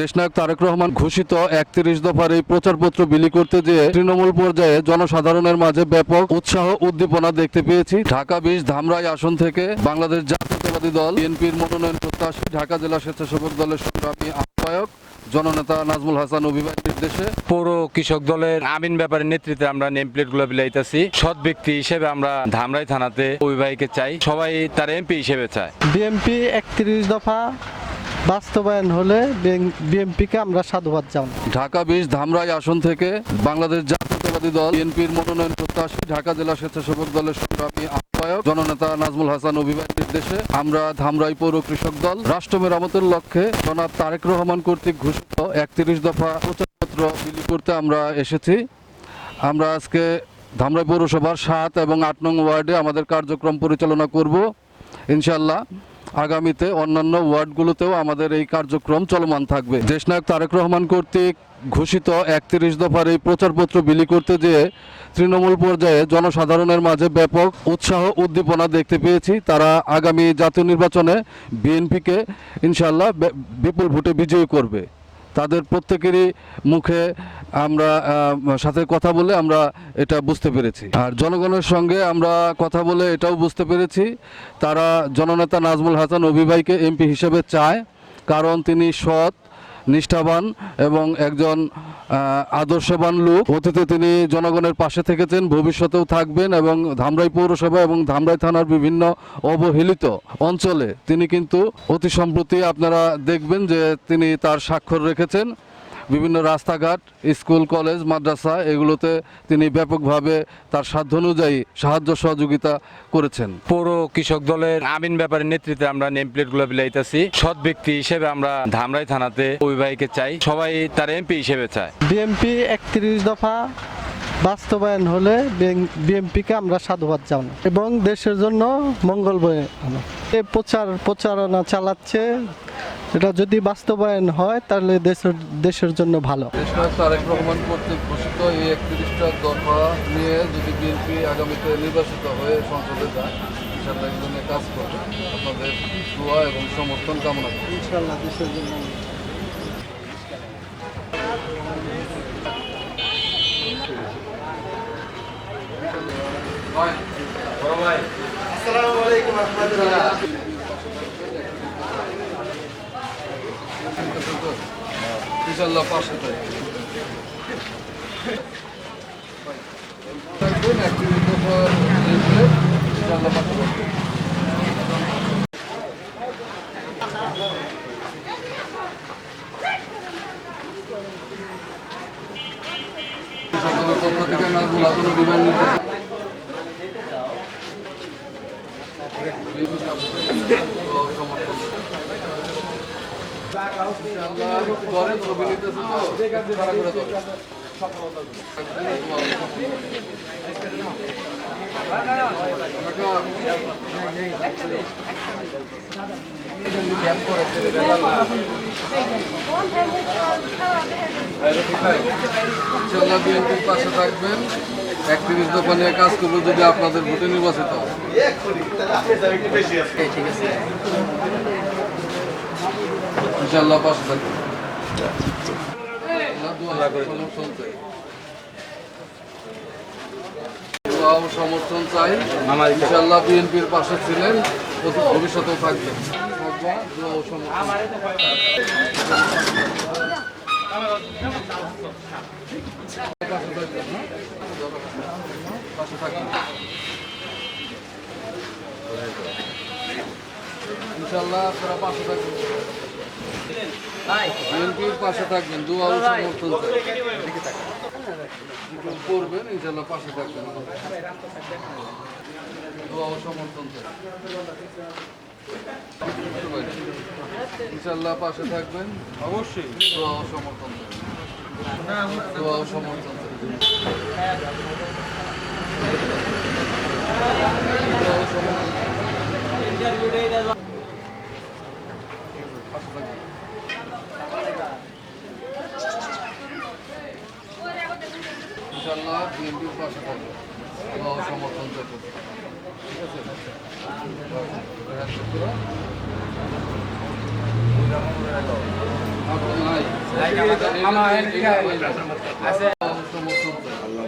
দেশনায়ক তারেক রহমান ঘোষিত একত্রিশ দফার এই প্রচারপত্র বিলি করতে যেয়ে তৃণমূল পর্যায়ে জনসাধারণের মাঝে ব্যাপক উৎসাহ উদ্দীপনা দেখতে পেয়েছি। ঢাকা বিশ ধামরাই আসন থেকে বাংলাদেশ জাতীয়তাবাদী দল বিএনপির মনোনয়ন প্রত্যাশী ঢাকা জেলা স্বেচ্ছাসেবক দলের সংগ্রামী আহ্বায়ক জননেতা নাজমুল হাসান অভিবাসী নির্দেশে। পৌর কৃষক দলের আমিন ব্যাপারের নেতৃত্বে আমরা নেম প্লেটগুলো বিলাইতেছি। সৎ ব্যক্তি হিসেবে আমরা ধামরাই থানাতে অভিভাবককে চাই। সবাই তার এমপি হিসেবে চায়। বিএমপি একত্রিশ দফা বাস্তবায়ন হলে বিএমপিকে আমরা সাধুবাদ জানাই। ঢাকা বিশ ধামরাই আসন থেকে বাংলাদেশ জাতীয়তাবাদী দল, বিএনপির মনোনয়ন প্রত্যাশী ঢাকা জেলা স্বেচ্ছাসেবক দলের সংগ্রামী আহ্বায়ক জননেতা নাজমুল হাসান অভিবাসী নির্দেশে আমরা ধামরাই পৌর কৃষক দল রাষ্ট্র মেরামতের লক্ষ্যে জনাব তারেক রহমান কর্তৃক ঘোষিত একত্রিশ দফা প্রচারপত্র বিলি করতে আমরা এসেছি। আমরা আজকে ধামরাই পৌরসভার সাত এবং আট নং ওয়ার্ডে আমাদের কার্যক্রম পরিচালনা করব ইনশাল্লাহ আগামীতে অন্যান্য ওয়ার্ডগুলোতেও আমাদের এই কার্যক্রম চলমান থাকবে। দেশনায়ক তারেক রহমান কর্তৃক ঘোষিত একত্রিশ দফার এই প্রচারপত্র বিলি করতে যেয়ে তৃণমূল পর্যায়ে জনসাধারণের মাঝে ব্যাপক উৎসাহ উদ্দীপনা দেখতে পেয়েছি। তারা আগামী জাতীয় নির্বাচনে বিএনপিকে ইনশাল্লাহ বিপুল ভোটে বিজয়ী করবে। তাদের প্রত্যেকেরই মুখে আমরা সাথে কথা বলে আমরা এটা বুঝতে পেরেছি। আর জনগণের সঙ্গে আমরা কথা বলে এটাও বুঝতে পেরেছি। তারা জননেতা নাজমুল হাসান অভিভাইকে এমপি হিসেবে চায়, কারণ তিনি সৎ নিষ্ঠাবান এবং একজন আদর্শবান লোক। অতীতে তিনি জনগণের পাশে থেকেছেন, ভবিষ্যতেও থাকবেন এবং ধামরাই পৌরসভা এবং ধামরাই থানার বিভিন্ন অবহেলিত অঞ্চলে। তিনি কিন্তু অতি সম্প্রতি আপনারা দেখবেন যে তিনি তার স্বাক্ষর রেখেছেন। বিভিন্ন রাস্তাঘাট স্কুল কলেজ মাদ্রাসা এগুলোতে তিনি ব্যাপকভাবে তার সাধ্য অনুযায়ী সাহায্য সহযোগিতা করেছেন। পৌর কৃষক দলের আমিন ব্যাপারের নেতৃত্বে আমরা নেম প্লেটগুলো বিলাইতেছি। সৎ ব্যক্তি হিসেবে আমরা ধামরাই থানাতে অভিবাহীকে চাই। সবাই তার এমপি হিসেবে চায়। বিএমপি একত্রিশ দফা বাস্তবায়ন হলে বিএমপিকে আমরা সাধুবাদ জানাই এবং দেশের জন্য মঙ্গল বয়ে আনে। এ প্রচার প্রচারণা চালাচ্ছে এটা যদি বাস্তবায়ন হয় তাহলে দেশের দেশের জন্য ভালো। তারেক রহমান কর্তৃক ঘোষিত এই একত্রিশটা দফা নিয়ে যদি বিএনপি আগামীতে নির্বাচিত হয়ে সংসদে যায় ইনশাল্লাহ কাজ করবে। আপনাদের দোয়া এবং সমর্থন কামনা করি। ইনশাল্লাহ দেশের জন্য। থাকবেন একত্রিশ দফা লিখলে ইনশাল্লাহ পাশে থাকবেন সকলের পক্ষ থেকে নাজমুল হাসান বিমান নির্দেশ পাশে থাকবেন একত্রিশ দফা নিয়ে কাজ করব যদি আপনাদের ভোটে নির্বাচিত হয় ইনশাল্লাহ পাশে থাকবেন আল্লাহ দোয়া সমর্থন চাই। ইনশাল্লাহ বিএনপির পাশে ছিলেন ভবিষ্যতেও থাকবেন থাকবা, পাশে? পাশে থাকবেন ইনশাল্লাহ আপনারা পাশে থাকবেন বিএনপির পাশে থাকবেন দোয়া ও সমর্থন করবেন ইনশাল্লাহ পাশে থাকবেন। দোয়া ও সমর্থন। ইনশাল্লাহ পাশে থাকবেন। অবশ্যই। দোয়া ও সমর্থন। দোয়া ও সমর্থন। দোয়া ও সমর্থন চাই। পাশে থাকবেন ইনশাল্লাহ বিএনপির পাশে থাকবে। ও সমর্থন করব ঠিক আছে? হ্যাঁ,